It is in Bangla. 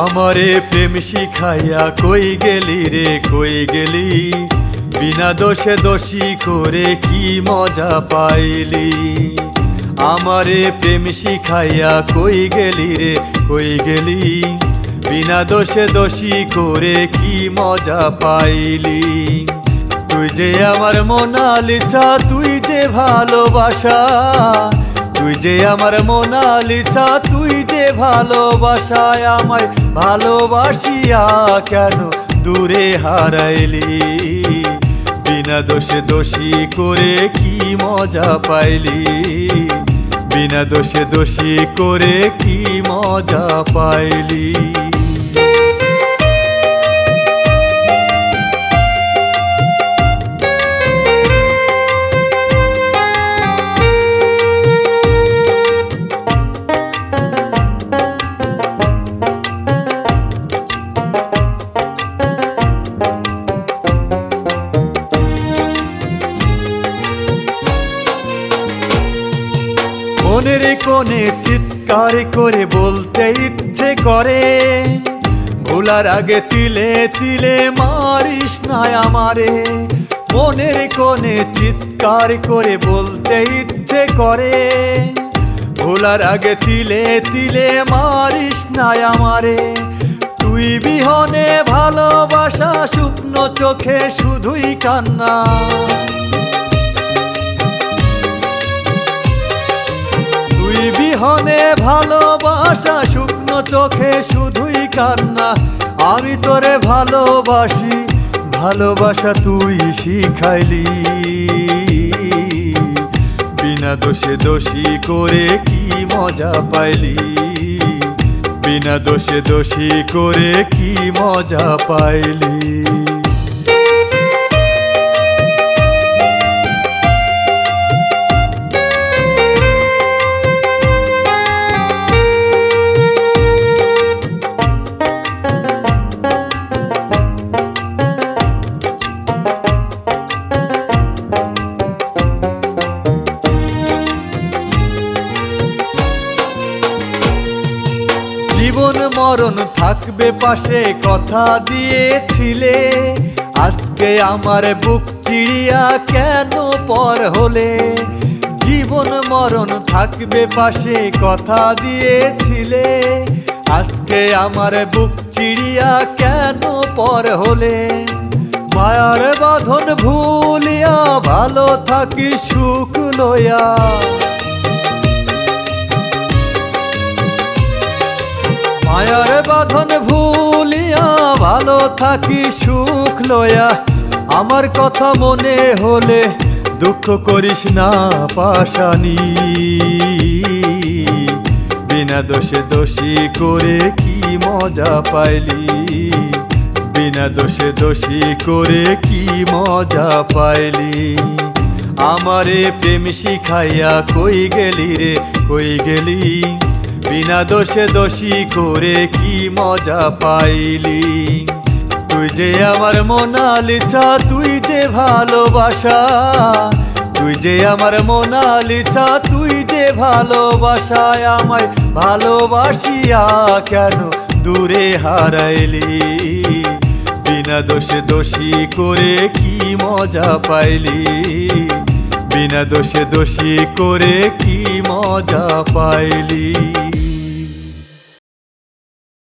আমারে প্রেম শিখাইয়া কই গেলি রে, কই গেলি? বিনা দোষে দোষী করে কি মজা পাইলি? আমারে প্রেম শিখাইয়া কই গেলি রে, কই গেলি? বিনা দোষে দোষী করে কি মজা পাইলি? তুই যে আমার মোনালিসা, তুই যে ভালোবাসা তুই যে আমার মোনালিসা তুই যে ভালোবাসায় আমায় ভালোবাসিয়া কেন দূরে হারাইলি? বিনা দোষে দোষী করে কি মজা পাইলি? বিনা দোষে দোষী করে কি মজা পাইলি? মনের কোণে চিৎকার করে বলতে ইচ্ছে করে। ভোলার আগে তিলে তিলে মারিস না আমারে। মনের কোণে চিৎকার করে বলতে ইচ্ছে করে। ভোলার আগে তিলে তিলে মারিস না আমারে। তুই বিহনে ভালোবাসা শুকনো চোখে শুধুই কান্না। বিহনে ভালোবাসা, শুকনো চোখে শুধুই কান্না। আমি তোরে ভালোবাসি, ভালোবাসা তুই শিখাইলি। বিনা দোষে দোষী করে কি মজা পাইলি? বিনা দোষে দোষী করে কি মজা পাইলি? জীবন মরণ থাকবে পাশে কথা দিয়েছিলে। আজকে আমার বুক চিড়িয়া কেন পর হলে? জীবন মরণ থাকবে পাশে কথা দিয়েছিলে। আজকে আমার বুক চিড়িয়া কেন পর হলে? মায়ার বাঁধন ভুলিয়া ভালো থাকি সুখ লয়া মায়ার বাঁধন ভুলিয়া ভালো থাকি সুখ লয়া। আমার কথা মনে হলে দুঃখ করিস না পাশানি। বিনা দোষে দোষী করে কি মজা পাইলি? বিনা দোষে দোষী করে কি মজা পাইলি? আমারে প্রেম শিখাইয়া কই গেলি রে? কই গেলি? বিনা দোষে দোষী করে কি মজা পাইলি? তুই যে আমার মোনালিসা তুই যে ভালোবাসা। তুই যে আমার মোনালিসা তুই যে ভালোবাসায় আমায় ভালোবাসিয়া কেন দূরে হারাইলি? বিনা দোষে দোষী করে কি মজা পাইলি? বিনা দোষে দোষী করে কি মজা পাইলি?